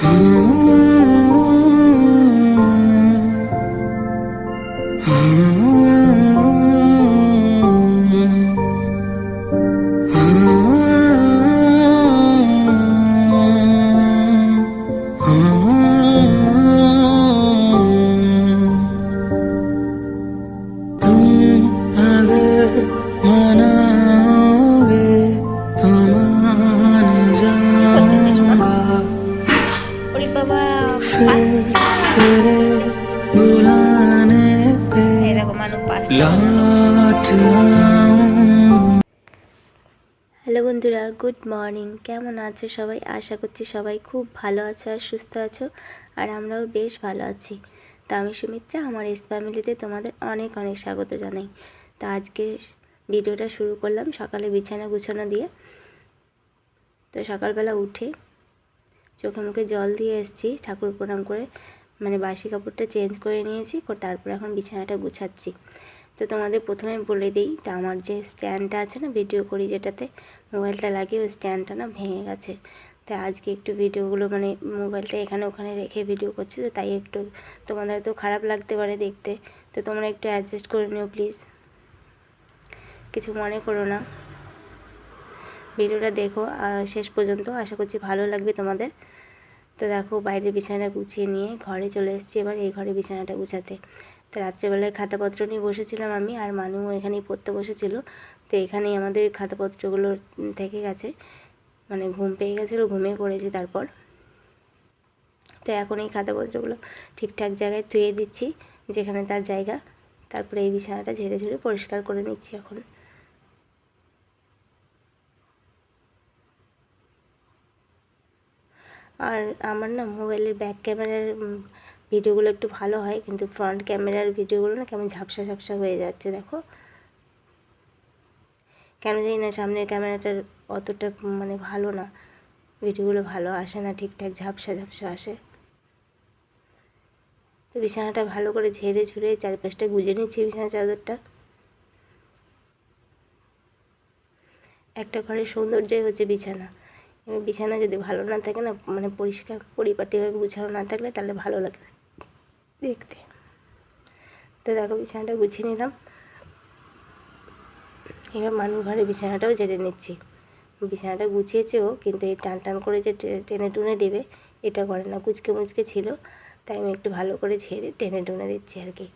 Mm. Good morning. কেমন আছো সবাই? আশা করছি সবাই খুব ভালো আছো আর সুস্থ আছো, আর আমরাও বেশ ভালো আছি। তো আমি সুমিত্রা, আমার এস ফ্যামিলিতে তোমাদের অনেক অনেক স্বাগত জানাই। তো আজকে ভিডিওটা শুরু করলাম সকালে বিছানা গুছানো দিয়ে। তো সকালবেলা উঠে চোখে মুখে জল দিয়ে এসেছি, ঠাকুর প্রণাম করে মানে বাসি কাপড়টা চেঞ্জ করে নিয়েছি তারপর এখন বিছানাটা গুছাচ্ছি। তো তোমাদের প্রথমে বলে দিই, তা আমার যে স্ট্যান্ডটা আছে না ভিডিও করি যেটাতে, মোবাইলটা লাগিয়ে ওই স্ট্যান্ডটা না ভেঙে গেছে। তাই আজকে একটু ভিডিওগুলো মানে মোবাইলটা এখানে ওখানে রেখে ভিডিও করছি, তো তাই একটু তোমাদের তো খারাপ লাগতে পারে দেখতে। তো তোমরা একটু অ্যাডজাস্ট করে নিও প্লিজ কিছু মনে করো না। ভিডিওটা দেখো শেষ পর্যন্ত। আশা করছি ভালো লাগবে তোমাদের। তো দেখো বাইরে বিছানাটা গুছিয়ে নিয়ে ঘরে চলে এসেছি এবার এই ঘরে বিছানাটা গুছাতে। তো রাত্রেবেলায় খাতাপত্র নিয়ে বসেছিলাম আমি আর মানু এখানেই পড়তে বসেছিল। তো এখানেই আমাদের খাতাপত্রগুলো থেকে গেছে। মানে ঘুম পেয়ে গেছিল, ঘুমিয়ে পড়েছি তারপর। তো এখন এই খাতাপত্রগুলো ঠিকঠাক জায়গায় ধুয়ে দিচ্ছি, যেখানে তার জায়গা। তারপরে এই বিছানাটা ঝেড়ে ঝেড়ে পরিষ্কার করে নিচ্ছি এখন। আর আমার না মোবাইলের ব্যাক ক্যামেরার ভিডিওগুলো একটু ভালো হয়, কিন্তু ফ্রন্ট ক্যামেরার ভিডিওগুলো না কেমন ঝাপসা ঝাপসা হয়ে যাচ্ছে, দেখো। কেন জানি না সামনের ক্যামেরাটার অতটা মানে ভালো না। ভিডিওগুলো ভালো আসে না ঠিকঠাক, ঝাপসা ঝাপসা আসে। তো বিছানাটা ভালো করে ঝেড়ে ঝুড়ে চারপাশটা গুজে নিচ্ছি বিছানা চাদরটা। একটা ঘরের সৌন্দর্যই হচ্ছে বিছানা। বিছানা যদি ভালো না থাকে না মানে পরিষ্কার পরিপাটিভাবে গুছানো না থাকলে তাহলে ভালো লাগে দেখতে। তো দেখো বিছানাটা গুছিয়ে নিলাম। এবার মানুষ ঘরে বিছানাটাও ঝেড়ে নিচ্ছি। বিছানাটা গুছিয়েছেও, কিন্তু এই টান টান করে যে টেনে টুনে দেবে, এটা করে না, কুচকে মুচকে ছিল। তাই আমি একটু ভালো করে ঝেড়ে টেনে টুনে দিচ্ছি আর কি।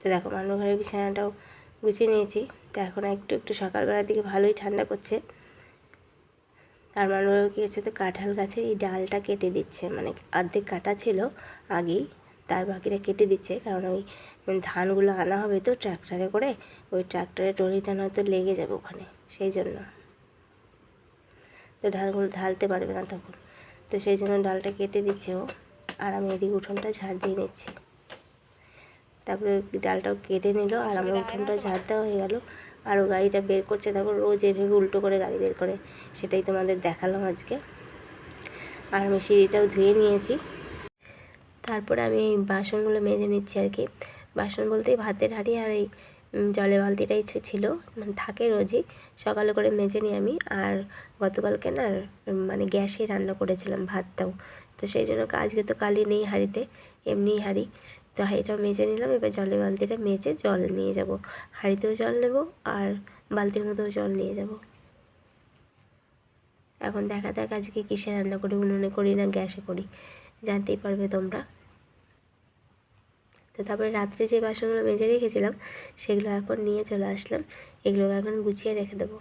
তো দেখো মানুষ ঘরের বিছানাটাও গুছিয়ে নিয়েছি। তো এখন একটু একটু সকালবেলার দিকে ভালোই ঠান্ডা করছে। তার মানে কী হচ্ছে তো কাঁঠাল গাছের এই ডালটা কেটে দিচ্ছে। মানে অর্ধেক কাটা ছিল আগেই, তার বাকিটা কেটে দিচ্ছে। কারণ ওই ধানগুলো আনা হবে তো ট্র্যাক্টরে করে, ওই ট্র্যাক্টরে ট্রলিটা নয়তো লেগে যাবে ওখানে, সেই জন্য। তো ধানগুলো ঢালতে পারবে না তখন। তো সেই জন্য ডালটা কেটে দিচ্ছে ও। আর আমি এদিকে উঠোনটা ঝাড় দিয়ে নিচ্ছি। তারপরে ডালটাও কেটে নিল আর আমার উঠোনটা ঝাড় দেওয়া হয়ে গেল। আর ও গাড়িটা বের করছে দেখো রোজ এভাবে উল্টো করে গাড়ি বের করে সেটাই তোমাদের দেখালাম আজকে। আর আমি সিঁড়িটাও ধুয়ে নিয়েছি। তারপরে আমি এই বাসনগুলো মেজে নিচ্ছি আর কি। বাসন বলতেই ভাতের হাঁড়ি আর এই জলের বালতিটাই ছিল মানে থাকে রোজই। সকালে করে মেজে নিই আমি। আর গতকালকে না মানে গ্যাসে রান্না করেছিলাম ভাতটাও। তো সেই জন্য আজকে তো কালি নেই হাঁড়িতে এমনি হাঁড়ি। তো হাঁড়িটাও মেজে নিলাম, এবার জলের বালতিটা মেজে জল নিয়ে যাব। হাঁড়িতেও জল নেব আর বালতির মধ্যেও জল নিয়ে যাব। এখন দেখা যাক আজকে কিসে রান্না করি, উনুনে করি না গ্যাসে করি, জানতেই পারবে তোমরা। তো তারপরে রাত্রে যে বাসনগুলো মেজে রেখেছিলাম, সেগুলো এখন নিয়ে চলে আসলাম। এগুলো এখন গুছিয়ে রেখে দেবো।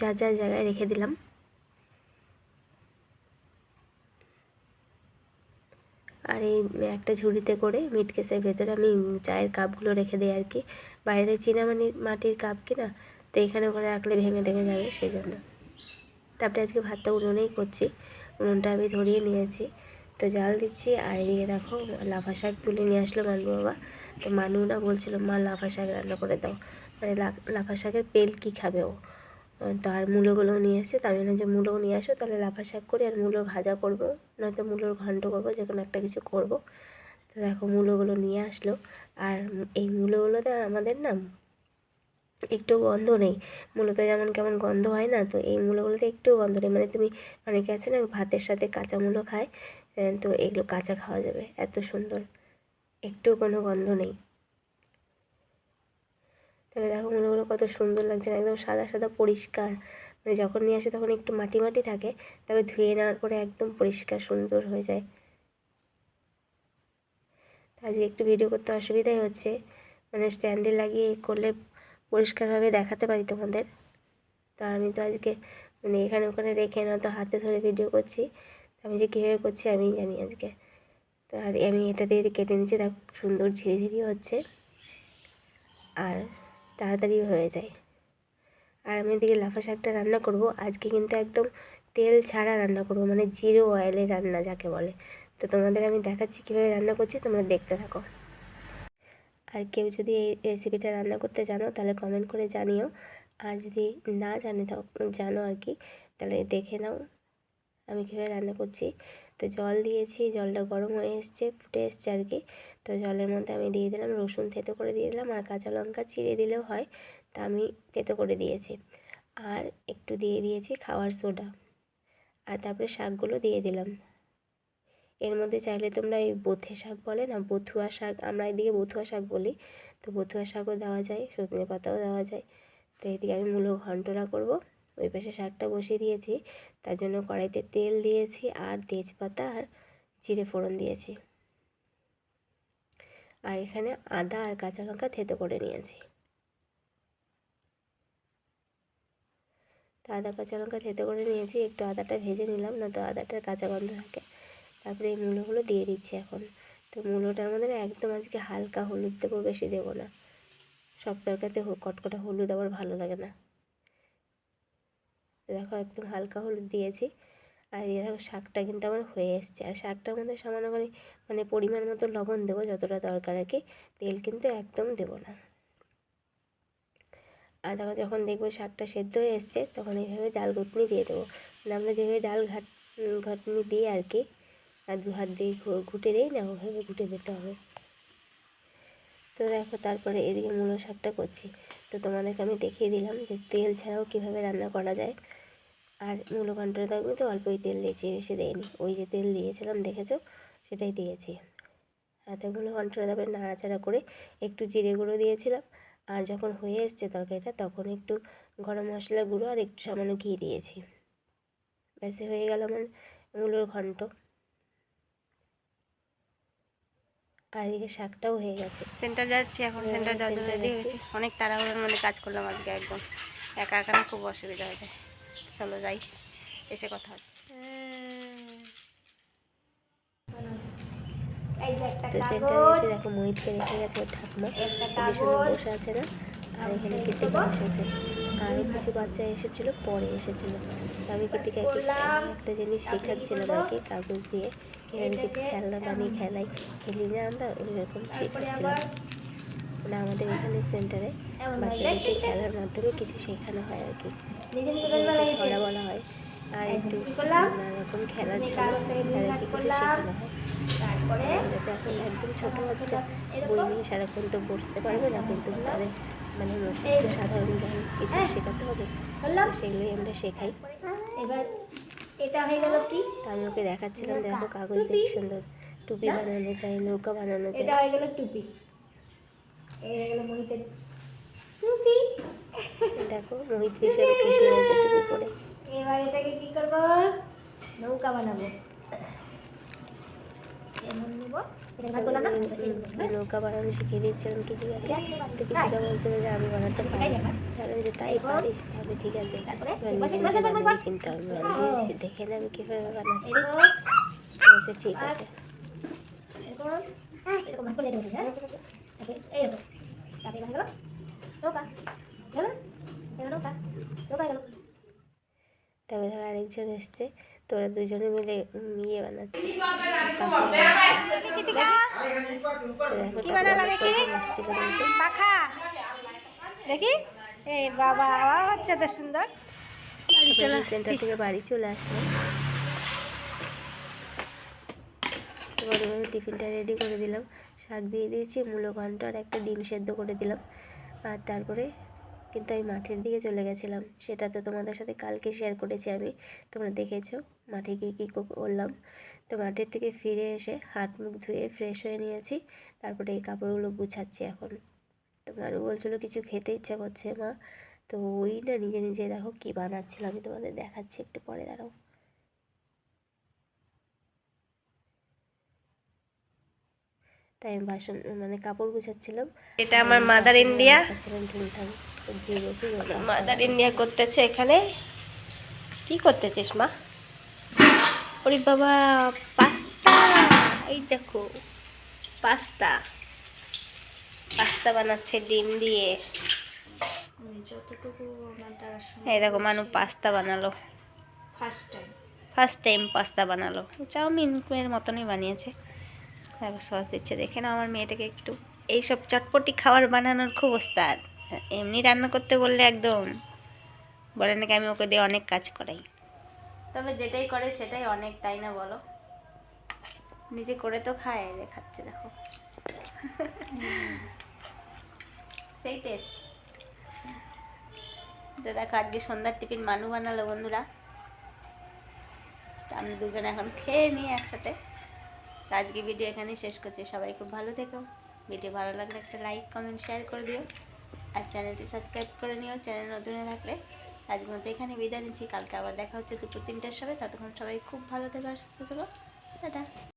যার যার জায়গায় রেখে দিলাম। আর এই একটা ঝুড়িতে করে মিট কেসের ভেতরে আমি চায়ের কাপগুলো রেখে দিই আর কি। বাইরে চীনামাটির মাটির কাপ কিনা তো এখানে ওখানে রাখলে ভেঙে টেঙে যাবে সেই জন্য তারপরে আজকে ভাতটা উনুনেই করছি, উনুনটা আমি ধরিয়ে নিয়েছি। তো জাল দিচ্ছি আর এদিকে দেখো লাফা শাক তুলে নিয়ে আসলো মানু বাবা। তো মানু না বলছিল, মা, লাফা শাক রান্না করে দাও। মানে লাফা শাকের পেল কি খাবে ও? তো আর মূলোগুলো নিয়ে এসে তো আমি বললাম যে মূলো নিয়ে আসো, তাহলে লাফা শাক করি আর মূলো ভাজা করব। নয়তো মূলোর ঘন্ট করব, যে কোনো একটা কিছু করব। তো দেখো মূলোগুলো নিয়ে আসলো। আর এই মূলোগুলোতে আমাদের না একটু গন্ধ নেই। মূলত যেমন কেমন গন্ধ হয় না, তো এই মূলোগুলোতে একটু গন্ধ নেই। মানে তুমি অনেকে আছে না, ভাতের সাথে কাঁচা মূলো খায় তো এগুলো কাঁচা খাওয়া যাবে, এত সুন্দর। একটু কোনো গন্ধ নেই। তবে দেখো মনেগুলো কত সুন্দর লাগছে না, একদম সাদা সাদা পরিষ্কার। মানে যখন নিয়ে আসে তখন একটু মাটি মাটি থাকে, তবে ধুয়ে নেওয়ার পরে একদম পরিষ্কার সুন্দর হয়ে যায়। আজকে একটু ভিডিও করতে অসুবিধাই হচ্ছে। মানে স্ট্যান্ডে লাগিয়ে করলে পরিষ্কারভাবে দেখাতে পারি তোমাদের। তা আমি তো আজকে মানে এখানে ওখানে রেখে না, তো হাতে ধরে ভিডিও করছি। আমি যে কীভাবে করছি আমি জানি আজকে। তো আর আমি এটা দিয়ে কেটে নিচ্ছি, দেখো সুন্দর ঝিরিঝিরি হচ্ছে। আর তাড়াতাড়ি হয়ে যায়। আর আমি এদিকে লাফা শাকটা রান্না করব। আজকে কিন্তু একদম তেল ছাড়া রান্না করব মানে জিরো অয়েলে রান্না যাকে বলে। তো তোমাদের আমি দেখাচ্ছি কীভাবে রান্না করছি, তোমরা দেখতে থাকো। আর কেউ যদি এই রেসিপিটা রান্না করতে জানো, তাহলে কমেন্ট করে জানিও। আর যদি না জানে জানো আর কি, তাহলে দেখে নাও আমি কীভাবে রান্না করছি। তো জল দিয়েছি, জলটা গরম হয়ে এসছে, ফুটে এসছে আর কি। তো জলের মধ্যে আমি দিয়ে দিলাম, রসুন থেতো করে দিয়ে দিলাম আর কাঁচা লঙ্কা চিড়ে দিলেও হয়, তা আমি থেতো করে দিয়েছি। আর একটু দিয়ে দিয়েছি খাওয়ার সোডা আর তারপরে শাকগুলো দিয়ে দিলাম। এর মধ্যে চাইলে তোমরা এই বোথে শাক বলে না, বথুয়া শাক, আমরা এদিকে বথুয়া শাক বলি, তো বথুয়া শাকও দেওয়া যায়, সজনে পাতাও দেওয়া যায়। তো এদিকে আমি মূলো ঘন্টরা করব। ওই পাশে শাকটা বসিয়ে দিয়েছি। তার জন্য কড়াইতে তেল দিয়েছি আর তেজপাতা আর জিরে ফোড়ন দিয়েছি। আর এখানে আদা আর কাঁচা লঙ্কা থেতো করে নিয়েছি। তো আদা, কাঁচা লঙ্কা থেতো করে নিয়েছি, একটু আদাটা ভেজে নিলাম, না তো আদাটার কাঁচা গন্ধ থাকে। তারপরে এই মূলোগুলো দিয়ে দিচ্ছি এখন। তো মূলোটার মধ্যে একদম আজকে হালকা হলুদ দেবো, বেশি দেবো না। সব তরকারিতে কটকটা হলুদ আবার ভালো লাগে না। দেখো একদম হালকা হলুদ দিয়েছি। আর এই দেখো শাকটা কিন্তু আমার হয়ে এসছে। আর শাকটার মধ্যে সামান্য করে মানে পরিমাণ মতো লবণ দেবো, যতটা দরকার আর কি। তেল কিন্তু একদম দেবো না। আর দেখো যখন দেখব শাকটা সেদ্ধ হয়ে এসছে, তখন এইভাবে ডাল ঘুটনি দিয়ে দেবো। মানে আমরা যেভাবে ডাল ঘাট, ঘাটনি দিই আর কি, আর দু হাত দিয়ে ঘুটে দিই না, ওভাবে ঘুটে দিতে হবে। তো দেখো তারপরে এদিকে মূলো শাকটা করছি। তো তোমাদেরকে আমি দেখিয়ে দিলাম যে তেল ছাড়াও কীভাবে রান্না করা যায়। আর মূলো ঘন্টটা তো অল্পই তেল দিয়েছি বেশি দেয়নি ওই যে তেল দিয়েছিলাম দেখেছ? সেটাই দিয়েছি। হাতে মূলো ঘন্টটা তারপরে নাড়াচাড়া করে একটু জিরে গুঁড়ো দিয়েছিলাম। আর যখন হয়ে এসছে তরকারিটা তখন একটু গরম মশলা গুঁড়ো আর একটু সামান্য ঘি দিয়েছি। ব্যাস হয়ে গেল আমার মূলোর ঘন্ট। আর এদিকে শাকটাও হয়ে গেছে। সেন্টার যাচ্ছি এখন সেন্টার যাওয়ার জন্য যাচ্ছি। অনেক তাড়াহুড়োর মধ্যে কাজ করলাম আজকে একদম। একা একা খুব অসুবিধা হয়ে যায়। চলো যাই এসে কথা হচ্ছে। তো সেন্টারে দেখো মোহিতকে রেখে গেছে ওর ঠাকুমা। বসে আছে না? আর এখানে কৃতিকা এসেছে। আর কিছু বাচ্চা এসেছিল পরে এসেছিল। আমি কৃতিকাকে একটা জিনিস শেখাচ্ছিলাম আর কি কাগজ দিয়ে। কিছু খেলনা বানিয়ে খেলাই খেলি না আমরা ওই রকম শেখাচ্ছিলাম। মানে আমাদের এখানে সেন্টারে বাচ্চাদেরকে খেলার মাধ্যমে কিছু শেখানো হয় আর কি। ছড়া বলা হয়। আর একটু নানা রকম খেলার ছড়া কিছু শেখানো হয়। তারপরে এখন একদম ছোটো বাচ্চা বই নিয়ে সারাক্ষণ তো বসতে পারবে না কিন্তু তাদের মানে সাধারণ জ্ঞান কিছু শেখাতে হবে। সেগুলোই আমরা শেখাই। এবার এটা হয়ে গেল কি? আমি ওকে দেখাচ্ছিলাম দেখো কাগজ দিয়ে সুন্দর। টুপি বানানো যায় নৌকা বানানো এটা হয়ে গেল টুপি। এই গেল মহিতের টুপি দেখো মোহিত ভীষণ খুশি হয়েছে টুপি পরে এবার এটাকে কি করব? নৌকা বানাবো। নৌকা বানানো শিখিয়ে দিচ্ছিলাম কিছু তো কৃতিকা বলছিল যে আমি বানাতে পারি। তাহলে যে তাই পারিস তাহলে ঠিক আছে। কিনতে বানিয়ে দেখে না আমি কীভাবে বানাচ্ছি। বলছে ঠিক আছে। এরকম এরকম গেল? নৌকা গেল? গেল নৌকা নৌকা গেল? তবে ধর আরেকজন এসছে তোরা দুজনে মিলে ইয়ে বানাচ্ছে। দেখি? পাখা দেখি। এই বাবা আওয়া হচ্ছে তো সুন্দর। বাড়ি চলে সেন্টার আসছি। থেকে বাড়ি চলে আসলাম টিফিনটা রেডি করে দিলাম। শাক দিয়ে দিয়েছি, মূলো ঘন্ট আর একটা ডিম সেদ্ধ করে দিলাম। আর তারপরে কিন্তু আমি মাঠের দিকে চলে গেছিলাম। সেটা তো তোমাদের সাথে কালকে শেয়ার করেছি আমি। তোমরা দেখেছ মাঠে গিয়ে কী করলাম। তো মাঠের থেকে ফিরে এসে হাত মুখ ধুয়ে ফ্রেশ হয়ে নিয়েছি। তারপরে এই কাপড়গুলো গুছাচ্ছি এখন। তো মানু বলছিলো, কিছু খেতে ইচ্ছা করছে মা। তো ওই না নিজে নিজে দেখো কী বানাচ্ছিল, আমি তোমাদের দেখাচ্ছি একটু পরে, দাঁড়াও। তাই আমি বাসন মানে কাপড় গুছাচ্ছিলাম। এটা আমার মাদার ইন্ডিয়া। মাদার ইন্ডিয়া করতেছে এখানে। কি করতেছিস মা? ওরে বাবা পাস্তা। এই দেখো পাস্তা। পাস্তা বানাচ্ছে ডিম দিয়ে। যতটুকু এই দেখো মানু পাস্তা বানালো। First time first time pasta বানালো। চাউমিন এর মতনই বানিয়েছে। সস দিচ্ছে দেখে না আমার মেয়েটাকে একটু। এইসব চটপটি খাবার বানানোর খুব ওস্তাদ। এমনি রান্না করতে বললে একদম বলে নাকি আমি ওকে দিয়ে অনেক কাজ করাই। তবে যেটাই করে সেটাই অনেক, তাই না বলো? নিজে করে তো খায়, এই যে খাচ্ছে, দেখো। সেই টেস্ট তো দেখো, আজকে সন্ধ্যার টিফিন মানু বানালো বন্ধুরা। তো আমরা দুজন এখন খেয়ে নিই একসাথে। তো আজকে ভিডিও এখানে শেষ করছি। সবাই খুব ভালো থেকো। ভিডিও ভালো লাগলে একটা লাইক কমেন্ট শেয়ার করে দিও। আর চ্যানেলটি সাবস্ক্রাইব করে নিও। চ্যানেল নতুন থাকলে আজকের মতো এখানে বিদায় নিচ্ছি। কালকে আবার দেখা হচ্ছে দুপুর তিনটার সময়। ততক্ষণ সবাই খুব ভালো থেকো, সুস্থ থেকো। টাটা।